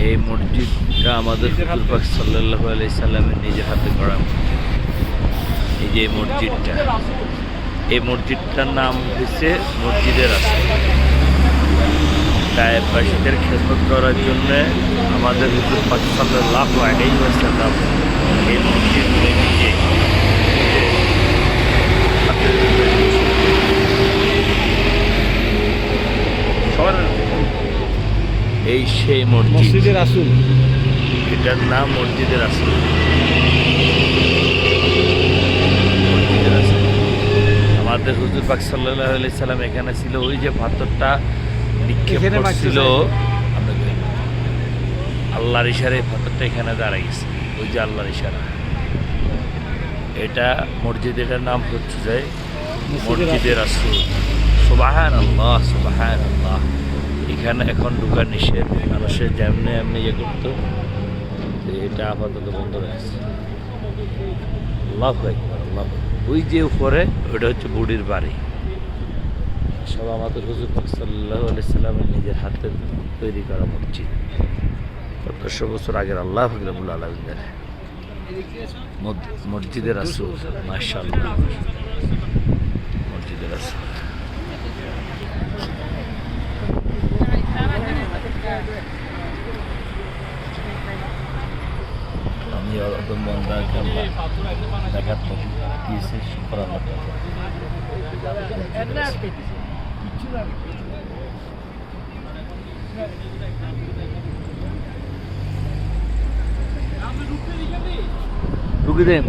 এই মসজিদটা আমাদের হুজুর পাক আলাইসাল্লামের নিজের হাতে করা এই যে মসজিদটা। এই মসজিদটার নাম হচ্ছে মসজিদের আসল গায়েবাসীদের খেদমত করার জন্য আমাদের হুজুর পাক সাল্লাল্লাহু আলাইহি ওয়াসাল্লাম এই মসজিদ নিজে হাতে তৈরি করেছেন। সবার এই সেই মসজিদ। মসজিদের আসুন এটার নাম মসজিদের আসল। আমাদের হুজুর পাক সাল্লাহ আলি সাল্লাম এখানে ছিল ওই যে পাথরটা নিক্ষেপ করছিল। আল্লাহর ইশারে এই পাথরটা এখানে দাঁড়াই গেছে। ওই যে আল্লাহর ইশারা। এটা মসজিদ এটার নাম হচ্ছে যে মসজিদের আসল। সুবাহান আল্লাহ সুবাহান আল্লাহ এখানে এখন ঢুকার নিষেধ। মানুষের যেমনি এমনি ইয়ে করতো এটা আপাতত বন্ধ রয়েছে আল্লাহ একবার আল্লাহ ওই যে উপরে, ওটা হচ্ছে বুড়ির বাড়ি। সব আমাদের হুজুর সাল্লাহ সাল্লামের নিজের হাতে তৈরি করা মসজিদ। সতেরোশো বছর আগের আল্লাহ ফকরাবুল আলমিনের মসজিদের আসুল মাশাল্লাহ মসজিদের আসুল আমি একদম মন্দা আল্লাহ দেখার দিয়েছে আল্লাহ ঢুকে দেন